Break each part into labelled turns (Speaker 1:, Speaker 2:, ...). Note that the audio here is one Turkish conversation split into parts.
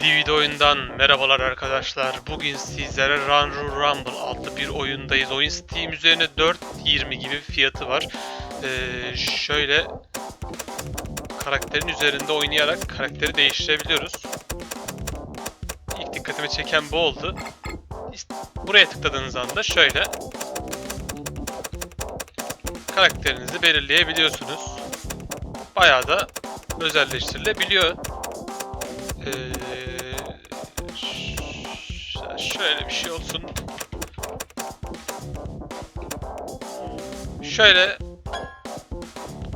Speaker 1: DVD oyundan merhabalar arkadaşlar. Bugün sizlere Run Run Rumble adlı bir oyundayız. Oyun Steam üzerine 4.20 gibi fiyatı var. Ee, şöyle karakterin üzerinde oynayarak karakteri değiştirebiliyoruz. İlk dikkatimi çeken bu oldu. Buraya tıkladığınız anda şöyle karakterinizi belirleyebiliyorsunuz. Bayağı da özelleştirilebiliyor. Ee, şöyle bir şey olsun. Şöyle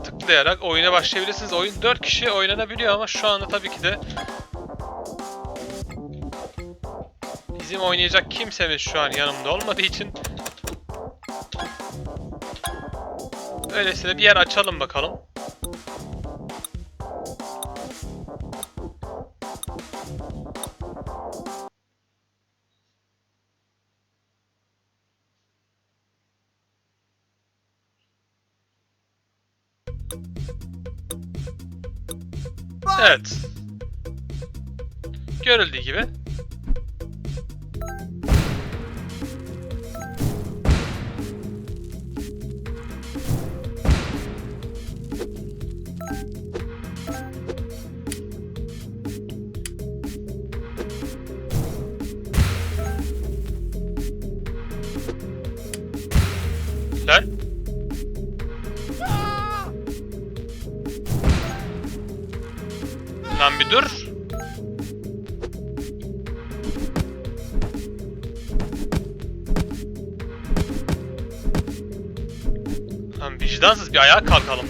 Speaker 1: tıklayarak oyuna başlayabilirsiniz. Oyun 4 kişi oynanabiliyor ama şu anda tabii ki de bizim oynayacak kimsemiz şu an yanımda olmadığı için öylesine bir yer açalım bakalım. Evet. Görüldüğü gibi. Dur. Lan vicdansız bir ayağa kalkalım.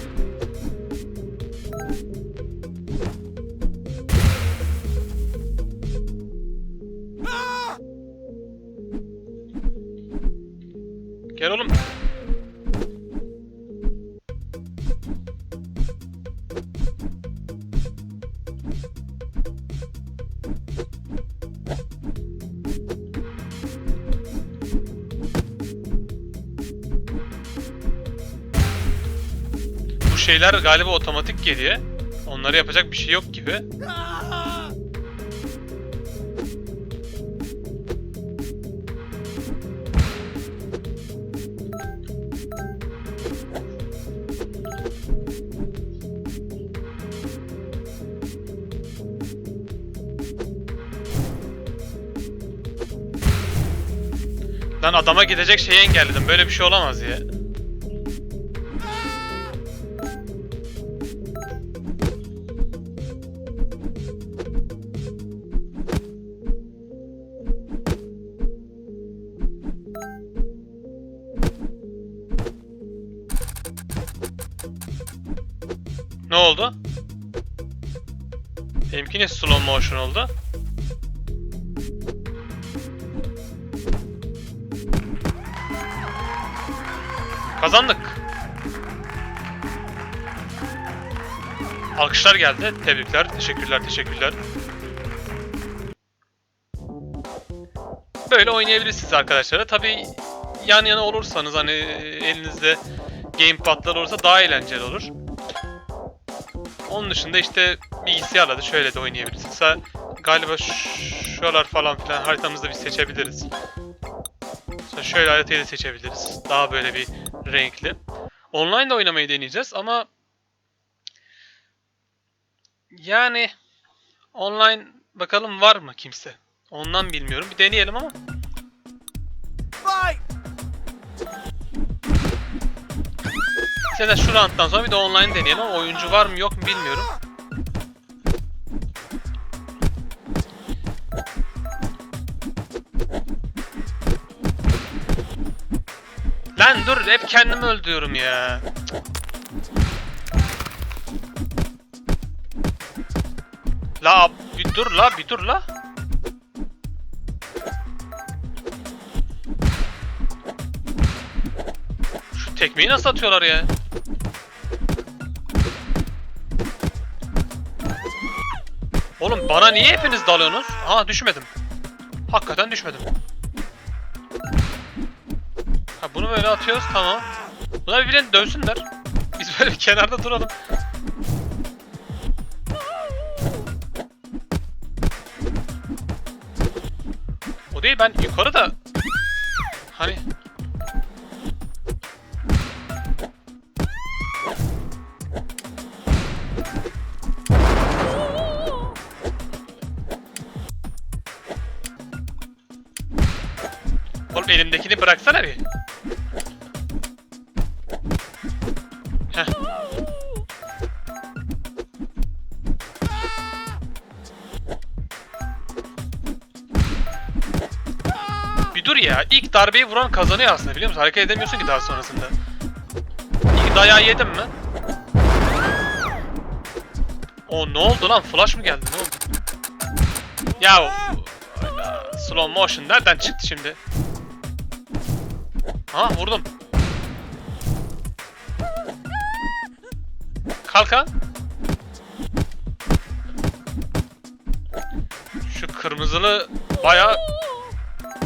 Speaker 1: Şeyler galiba otomatik geliyor. Onlara yapacak bir şey yok gibi. Lan adama gidecek şeyi engelledim. Böyle bir şey olamaz ya. Benimki ne slow motion oldu? Kazandık. Alkışlar geldi. Tebrikler. Teşekkürler. Teşekkürler. Böyle oynayabilirsiniz arkadaşlar. Tabii yan yana olursanız hani elinizde gamepad'lar olursa daha eğlenceli olur. Onun dışında işte bilgisayarla da şöyle de oynayabilirsiniz. Sa- Galiba şuralar falan filan haritamızda bir seçebiliriz. Mesela şöyle haritayı da seçebiliriz. Daha böyle bir renkli. Online de oynamayı deneyeceğiz ama yani online bakalım var mı kimse? Ondan bilmiyorum. Bir deneyelim ama. İstersen şu round'dan sonra bir de online deneyelim ama oyuncu var mı yok mu bilmiyorum. Lan dur hep kendimi öldürüyorum ya. La bir dur la bir dur la. Şu tekmeyi nasıl atıyorlar ya? Bana niye hepiniz dalıyorsunuz? Ha düşmedim. Hakikaten düşmedim. Ha bunu böyle atıyoruz tamam. Buna birbirlerini dövsünler. Biz böyle kenarda duralım. O değil ben yukarıda... Hani bıraksana bir. Bir dur ya. İlk darbeyi vuran kazanıyor aslında biliyor musun? Hareket edemiyorsun ki daha sonrasında. İlk dayağı yedim mi? O ne oldu lan? Flash mı geldi? Ne oldu? Ya slow motion nereden çıktı şimdi? Ha vurdum. Kalka. Şu kırmızılı bayağı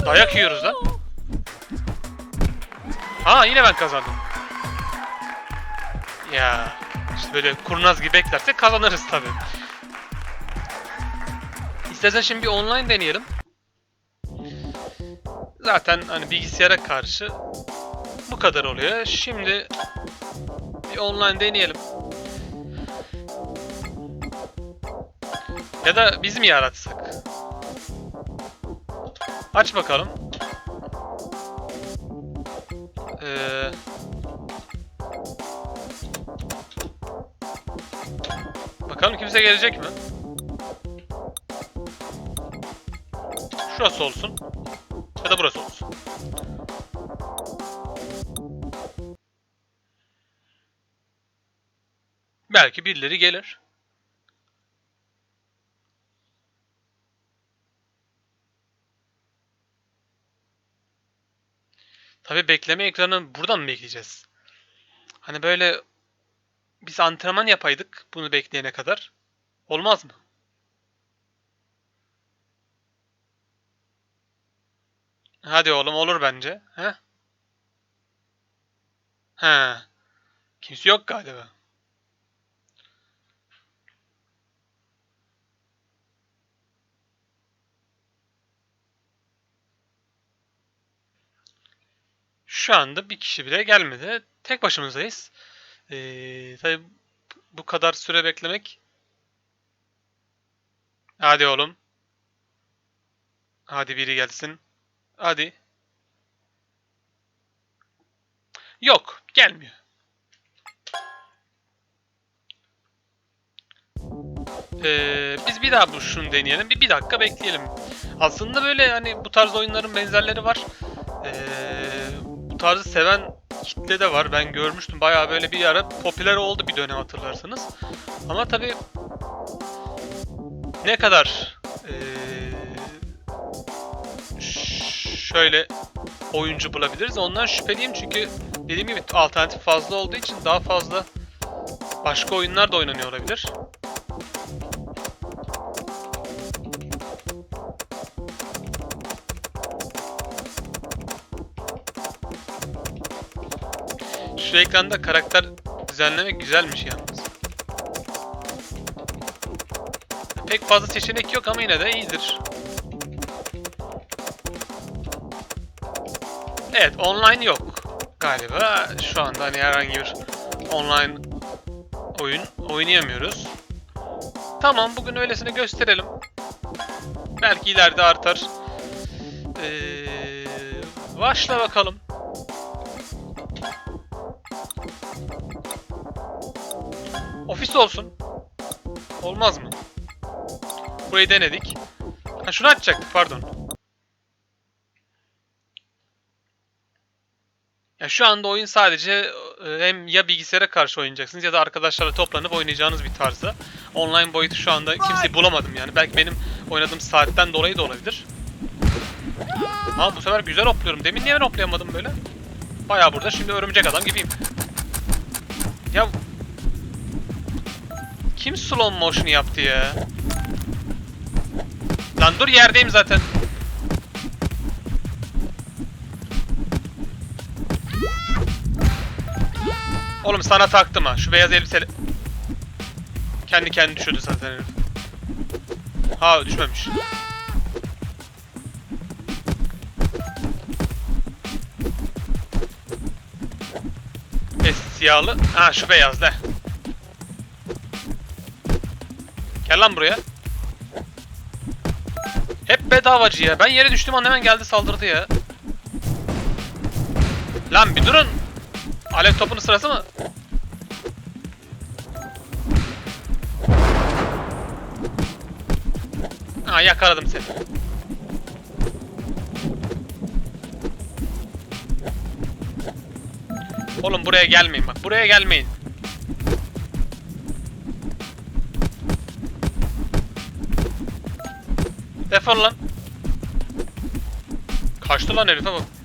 Speaker 1: dayak yiyoruz lan. Ha yine ben kazandım. Ya işte böyle kurnaz gibi beklersek kazanırız tabii. İstersen şimdi bir online deneyelim. Zaten hani bilgisayara karşı bu kadar oluyor. Şimdi bir online deneyelim. Ya da biz mi yaratsak? Aç bakalım. Ee, bakalım kimse gelecek mi? Şurası olsun. Ya burası olsun. Belki birileri gelir. Tabi bekleme ekranı buradan mı bekleyeceğiz? Hani böyle biz antrenman yapaydık bunu bekleyene kadar. Olmaz mı? Hadi oğlum olur bence. He? He. Kimse yok galiba. Şu anda bir kişi bile gelmedi. Tek başımızdayız. Ee, tabii bu kadar süre beklemek. Hadi oğlum. Hadi biri gelsin. Hadi. Yok, gelmiyor. Ee, biz bir daha bu şunu deneyelim. Bir, bir dakika bekleyelim. Aslında böyle hani bu tarz oyunların benzerleri var. Ee, bu tarzı seven kitle de var. Ben görmüştüm. Bayağı böyle bir ara popüler oldu bir dönem hatırlarsanız. Ama tabii ne kadar ee, şöyle oyuncu bulabiliriz. Ondan şüpheliyim çünkü dediğim gibi alternatif fazla olduğu için daha fazla başka oyunlar da oynanıyor olabilir. Şu ekranda karakter düzenlemek güzelmiş yalnız. Pek fazla seçenek yok ama yine de iyidir. Evet, online yok galiba. Şu anda hani herhangi bir online oyun oynayamıyoruz. Tamam, bugün öylesine gösterelim. Belki ileride artar. Ee, başla bakalım. Ofis olsun. Olmaz mı? Burayı denedik. Ha şunu açacaktık pardon. Ya şu anda oyun sadece e, hem ya bilgisayara karşı oynayacaksınız ya da arkadaşlarla toplanıp oynayacağınız bir tarzda. Online boyutu şu anda kimseyi bulamadım yani. Belki benim oynadığım saatten dolayı da olabilir. Ha bu sefer güzel hopluyorum. Demin niye ben hoplayamadım böyle? Bayağı burada. Şimdi örümcek adam gibiyim. Ya kim slow motion yaptı ya? Lan dur yerdeyim zaten. Oğlum sana taktım ha. Şu beyaz elbiseli... Kendi kendi düşürdü zaten herif. Ha düşmemiş. E, siyahlı. Ha şu beyaz da. Gel lan buraya. Hep bedavacı ya. Ben yere düştüm an hemen geldi saldırdı ya. Lan bir durun. Alev topunun sırası mı? Ha yakaladım seni. Oğlum buraya gelmeyin bak. Buraya gelmeyin. Defol lan. Kaçtı lan herife bak.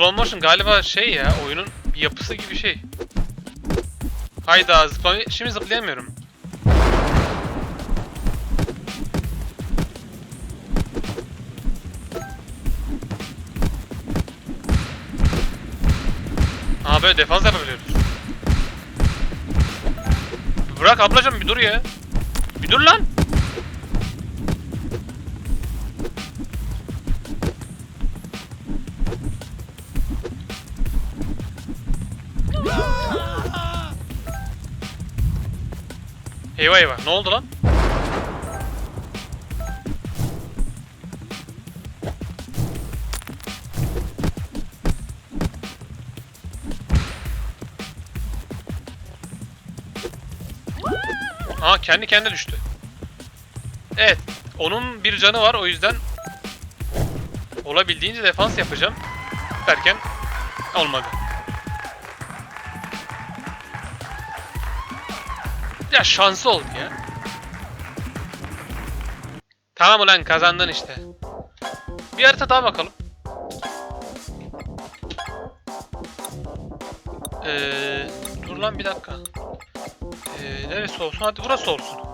Speaker 1: Slow motion galiba şey ya oyunun yapısı gibi şey. Hayda zıplay şimdi zıplayamıyorum. Aa böyle defans yapabiliyoruz. Bırak ablacım bir dur ya. Bir dur lan. Eyvah eyvah ne oldu lan? Aa kendi kendine düştü. Evet. Onun bir canı var o yüzden olabildiğince defans yapacağım. Derken olmadı. Ya şansı oldu ya. Tamam ulan kazandın işte. Bir harita daha bakalım. Ee, dur lan bir dakika. Ee, neresi olsun? Hadi burası olsun.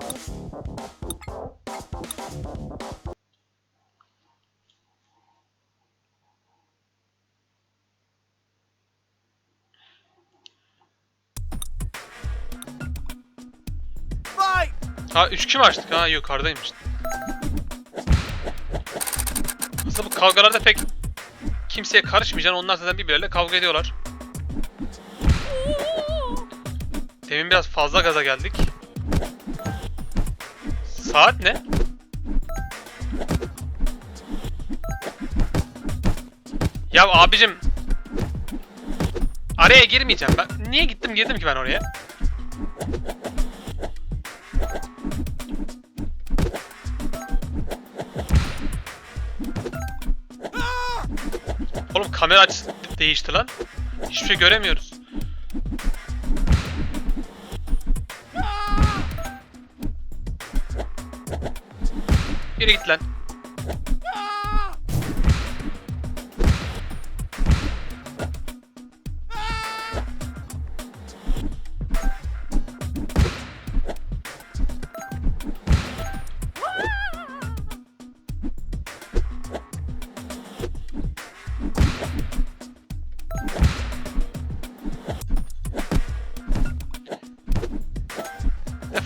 Speaker 1: Ha 3 kişi açtık? Ha yukarıdaymış. Aslında bu kavgalarda pek kimseye karışmayacaksın. Onlar zaten birbirleriyle kavga ediyorlar. Demin biraz fazla gaza geldik. Saat ne? Ya abicim Araya girmeyeceğim ben. Niye gittim girdim ki ben oraya? Kamera açısı değişti lan. Hiçbir şey göremiyoruz. Yürü git lan.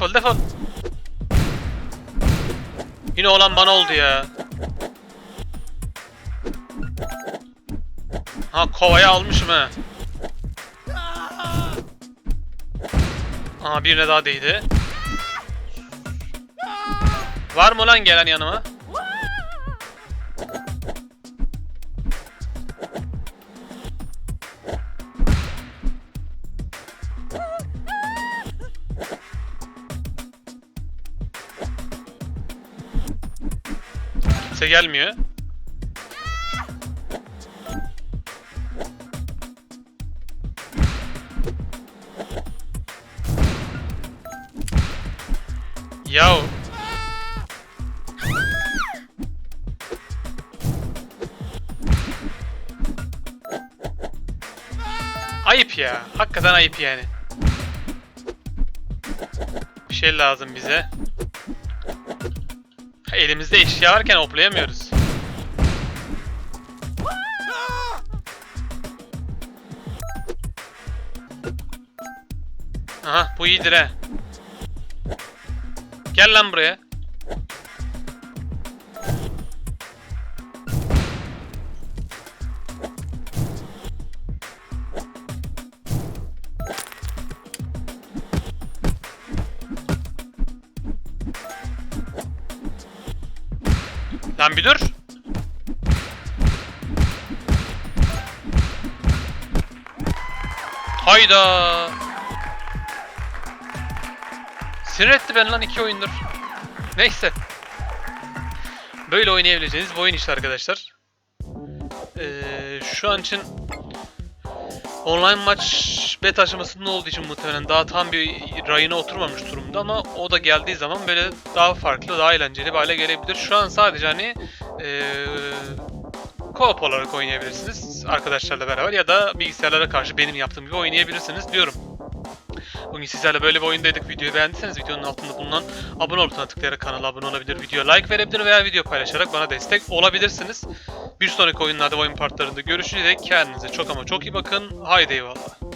Speaker 1: Defol defol. Yine olan bana oldu ya. Ha kovaya almışım he. Aha birine daha değdi. Var mı lan gelen yanıma? Kimse gelmiyor. Yahu. Ayıp ya. Hakikaten ayıp yani. Bir şey lazım bize. Elimizde eşya varken hoplayamıyoruz. Aha bu iyidir he. Gel lan buraya. Lan bir dur. Hayda. Sinir etti beni lan iki oyundur. Neyse. Böyle oynayabileceğiniz bir oyun işte arkadaşlar. Ee, şu an için online maç beta aşamasında olduğu için muhtemelen daha tam bir rayına oturmamış durumda ama o da geldiği zaman böyle daha farklı, daha eğlenceli bir hale gelebilir. Şu an sadece hani ee, co-op olarak oynayabilirsiniz arkadaşlarla beraber ya da bilgisayarlara karşı benim yaptığım gibi oynayabilirsiniz diyorum. Bugün sizlerle böyle bir oyundaydık. Videoyu beğendiyseniz videonun altında bulunan abone butonuna tıklayarak kanala abone olabilir, videoya like verebilir veya video paylaşarak bana destek olabilirsiniz. Bir sonraki oyunlarda oyun partlarında dek kendinize çok ama çok iyi bakın. Haydi eyvallah.